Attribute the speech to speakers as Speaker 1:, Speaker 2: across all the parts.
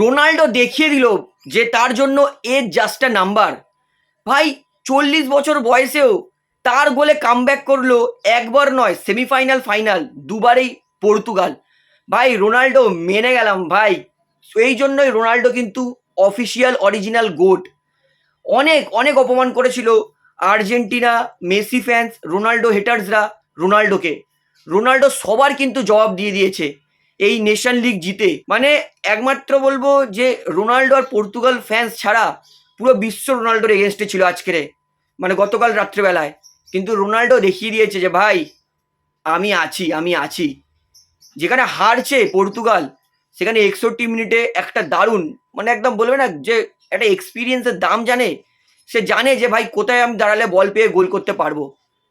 Speaker 1: Ronaldo দেখিয়ে দিল যে তার জন্য এজ জাস্ট আ নাম্বার ভাই, চল্লিশ বছর বয়সেও তার গোলে কামব্যাক করল একবার নয় সেমিফাইনাল ফাইনাল দুবারেই পর্তুগাল। ভাই, রোনাল্ডো মেনে গেলাম ভাই। এই জন্যই রোনাল্ডো কিন্তু অফিসিয়াল অরিজিনাল গোট অনেক অনেক অপমান করেছিল আর্জেন্টিনা, মেসি ফ্যান্স রোনাল্ডো হেটার্সরা রোনাল্ডোকে। রোনাল্ডো সবার কিন্তু জবাব দিয়ে দিয়েছে। এই নেশন লিগ জিতে। মানে একমাত্র বলব যে রোনাল্ডো আর পর্তুগাল ফ্যান্স ছাড়া পুরো বিশ্ব রোনাল্ডোর এগেনস্টে ছিল আজকেরে মানে গতকাল রাত্রেবেলায়। কিন্তু রোনাল্ডো দেখিয়ে দিয়েছে যে, ভাই, আমি আছি আমি আছি। যেখানে হারছে পর্তুগাল, সেখানে একষট্টি মিনিটে একটা দারুণ মানে একদম বলবে না যে একটা এক্সপিরিয়েন্সের দাম জানে। সে জানে যে, ভাই, কোথায় আমি দাঁড়ালে বল পেয়ে গোল করতে পারব?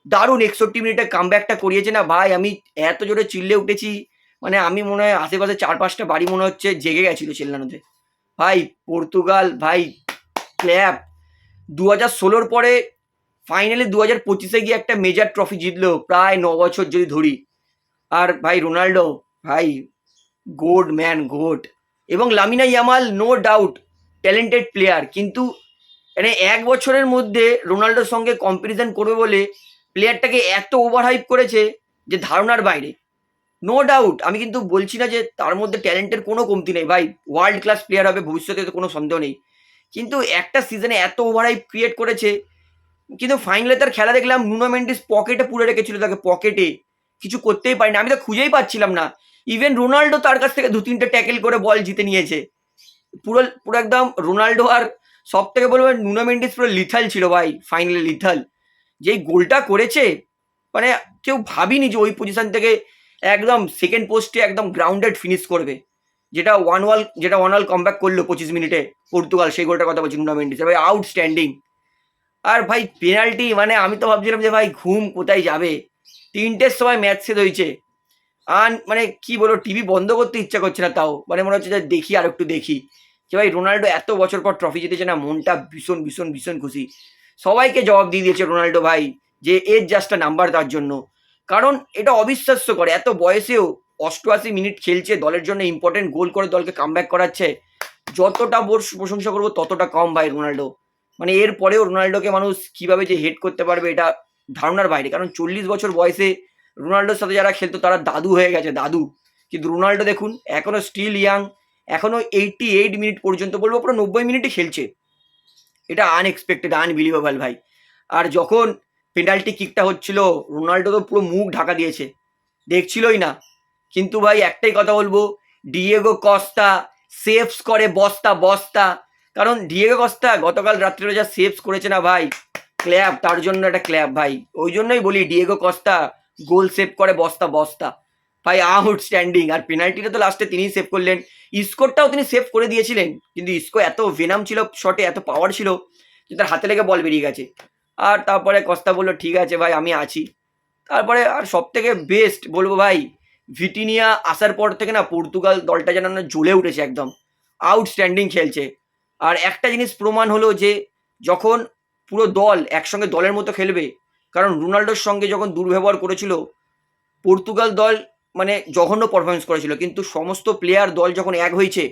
Speaker 1: দারুণ একষট্টি মিনিটে কামব্যাকটা করিয়েছে না, ভাই, আমি এত জোরে চিল্লে উঠেছি। মানে আমি মনে হয় আশেপাশে চার পাঁচটা বাড়ি মনে হচ্ছে জেগে গেছিল চিল্লানোতে। ভাই, পর্তুগাল, ভাই, ক্ল্যাপ। দু হাজার ষোলোর পরে ফাইনালি দু হাজার পঁচিশে গিয়ে একটা মেজর ট্রফি জিতলো প্রায় ন বছর যদি ধরি। আর ভাই, রোনাল্ডো, ভাই গোড ম্যান গোড এবং Lamine Yamal no doubt talented player কিন্তু মানে এক বছরের মধ্যে রোনাল্ডোর সঙ্গে কম্পারিজন করবে বলে প্লেয়ারটাকে এত ওভার হাইপ করেছে যে ধারণার বাইরে। নো ডাউট আমি কিন্তু বলছি না যে তার মধ্যে ট্যালেন্টের কোনো কমতি নেই। ভাই ওয়ার্ল্ড ক্লাস প্লেয়ার হবে, ভবিষ্যতে তো কোনো সন্দেহ নেই। কিন্তু একটা সিজনে এত ওভার হাইপ ক্রিয়েট করেছে, কিন্তু ফাইনালে তার খেলা দেখলাম নুনো মেন্ডিস পকেটে পুরে রেখেছিল তাকে পকেটে কিছু করতেই পারিনি, আমি তো খুঁজেই পাচ্ছিলাম না। ইভেন রোনাল্ডো তার কাছ থেকে দু তিনটে ট্যাকেল করে বল জিতে নিয়েছে। পুরো পুরো একদম রোনাল্ডো আর সব থেকে বলব নুনো মেন্ডিস পুরো লিথাল ছিল ভাই ফাইনালে লিথাল যেই গোলটা করেছে মানে কেউ ভাবিনি যে ওই পজিশন থেকে একদম সেকেন্ড পোস্টে একদম গ্রাউন্ডেড ফিনিশ করবে। যেটা ওয়ান ওয়াল যেটা ওয়ান ওয়াল কমব্যাক করল পঁচিশ মিনিটে পর্তুগাল, সেই গোলটার কথা বলছি নুনো মেন্ডিস ভাই আউটস্ট্যান্ডিং আর ভাই পেনাল্টি মানে আমি তো ভাবছিলাম যে ভাই, ঘুম কোথায় যাবে? তিনটের সময় ম্যাচ শেষ হয়েছে। আর মানে কি বলো টিভি বন্ধ করতে ইচ্ছা করছে না তাও। মানে মনে হচ্ছে যে দেখি আর একটু দেখি। যে ভাই, রোনাল্ডো এত বছর পর ট্রফি জিতেছে না, মনটা ভীষণ ভীষণ ভীষণ খুশি। সবাইকে জবাব দিয়ে দিয়েছে রোনাল্ডো ভাই, যে এর জাস্ট নাম্বার তার জন্য। কারণ এটা অবিশ্বাস্য করে। এত বয়সেও অষ্টআশি মিনিট খেলছে, দলের জন্য ইম্পর্টেন্ট গোল করে দলকে কামব্যাক করাচ্ছে। যতটা বোর প্রশংসা করব, ততটা কম ভাই রোনাল্ডো। মানে এর পরেও রোনাল্ডোকে মানুষ কীভাবে যে হেড করতে পারবে, এটা ধারণার বাইরে। কারণ চল্লিশ বছর বয়সে রোনাল্ডোর সাথে যারা খেলতো, তারা দাদু হয়ে গেছে, দাদু। কিন্তু রোনাল্ডো দেখুন, এখনও স্টিল ইয়াং এখনও এইটটি এইট মিনিট পর্যন্ত বলব, পুরো নব্বই মিনিটে খেলছে। এটা আনএক্সপেক্টেড আনবিলিভেবল ভাই। আর যখন পেনাল্টি কিকটা হচ্ছিল, রোনাল্ডো তো পুরো মুখ ঢাকা দিয়েছে। দেখছিলই না। কিন্তু ভাই, একটাই কথা বলব ডিয়েগো কস্তা সেভস করে বস্তা বস্তা। কারণ ডিয়েগো কস্তা গতকাল রাত্রে যা সেভস করেছে না ভাই ক্ল্যাব তার জন্য একটা ক্ল্যাব ভাই। ওই জন্যই বলি ডিয়েগো কস্তা গোল সেভ করে বস্তা বস্তা। ভাই আউটস্ট্যান্ডিং আর পেনাল্টিটা তো লাস্টে তিনিই সেভ করলেন। স্কোরটাও তিনি সেভ করে দিয়েছিলেন। কিন্তু ইস্কো এত ভেনাম ছিল শটে এত পাওয়ার ছিল, যে তার হাতে লেগে বল বেরিয়ে গেছে। আর তারপরে কস্তা বলল, ঠিক আছে ভাই, আমি আছি। তারপরে আর সব থেকে বেস্ট বলব ভাই, ভিটিনিয়া আসার পর থেকে না পর্তুগাল দলটা যেন জ্বলে উঠেছে একদম। আউটস্ট্যান্ডিং খেলছে। আর একটা জিনিস প্রমাণ হলো যে, যখন পুরো দল একসঙ্গে দলের মতো খেলবে, কারণ রোনাল্ডোর সঙ্গে যখন দুর্ব্যবহার করেছিল, পর্তুগাল দল মানে জঘন্য পারফরমেন্স করেছিল, কিন্তু সমস্ত প্লেয়ার দল যখন এক হয়েছে,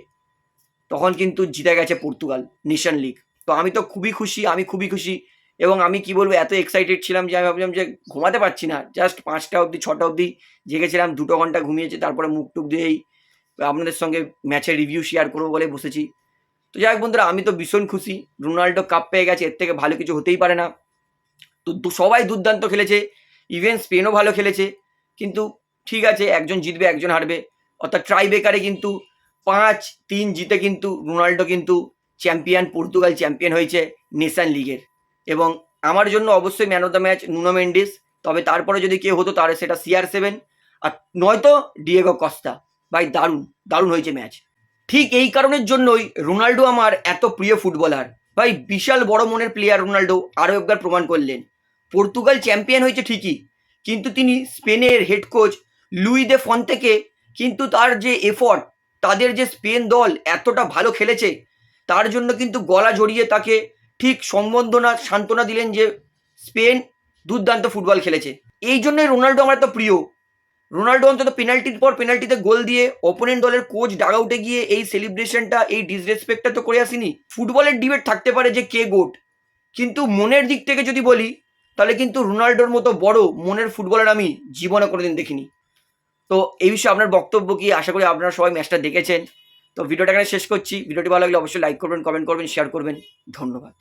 Speaker 1: তখন কিন্তু জিতে গেছে পর্তুগাল নেশন লিগ তো আমি তো খুবই খুশি, আমি খুবই খুশি এবং আমি কি বলব, এত এক্সাইটেড ছিলাম যে আমি ভাবলাম যে ঘুমাতে পারছি না। জাস্ট পাঁচটা অবধি, ছটা অবধি জেগেছিলাম, দুটো ঘণ্টা ঘুমিয়েছি, তারপরে মুখ টুক দিয়েই আপনাদের সঙ্গে ম্যাচের রিভিউ শেয়ার করব বলে বসেছি। তো যাই হোক বন্ধুরা, আমি তো ভীষণ খুশি। রোনাল্ডো কাপ পেয়ে গেছে, এর থেকে ভালো কিছু হতেই পারে না। তো সবাই দুর্দান্ত খেলেছে। ইভেন স্পেনও ভালো খেলেছে। কিন্তু ঠিক আছে, একজন জিতবে, একজন হারবে। অর্থাৎ ট্রাই বেকারে কিন্তু পাঁচ, তিন জিতে কিন্তু রোনাল্ডো কিন্তু চ্যাম্পিয়ন পর্তুগাল চ্যাম্পিয়ন হয়েছে নেশন লিগের এবং আমার জন্য অবশ্যই man of the match Nuno Mendes. তবে তারপরে যদি কেউ হতো, তাহলে সেটা সিআর সেভেন আর নয়তো ডিয়েগো কস্তা ভাই, দারুণ দারুণ হয়েছে ম্যাচ ঠিক এই কারণের জন্যই রোনাল্ডো আমার এত প্রিয় ফুটবলার। ভাই, বিশাল বড় মনের প্লেয়ার রোনাল্ডো, আরও একবার প্রমাণ করলেন। পর্তুগাল চ্যাম্পিয়ন হয়েছে ঠিকই, কিন্তু তিনি স্পেনের head coach Luis de Fuente থেকে কিন্তু তার যে এফর্ট তাদের যে স্পেন দল এতটা ভালো খেলেছে, তার জন্য কিন্তু গলা জড়িয়ে তাকে ঠিক সম্বর্ধনা, সান্ত্বনা দিলেন যে স্পেন দুর্দান্ত ফুটবল খেলেছে। এই জন্যই রোনাল্ডো আমার এত প্রিয়। রোনাল্ডো অন্তত পেনাল্টির পর পেনাল্টিতে গোল দিয়ে ওপোনেন্ট দলের কোচ ডাগ আউটে গিয়ে এই সেলিব্রেশনটা এই ডিসরেসপেক্টটা তো করে আসিনি। ফুটবলের ডিবেট থাকতে পারে যে কে গোট কিন্তু মনের দিক থেকে যদি বলি, তাহলে কিন্তু রোনাল্ডোর মতো বড় মনের ফুটবলার আমি জীবনে কোনোদিন দেখিনি। তো এই বিষয়ে আপনার বক্তব্য কি? আশা করি আপনারা সবাই ম্যাচটা দেখেছেন। তো ভিডিওটা এখানে শেষ করছি। ভিডিওটি ভালো লাগলে অবশ্যই লাইক করবেন কমেন্ট করবেন শেয়ার করবেন। ধন্যবাদ।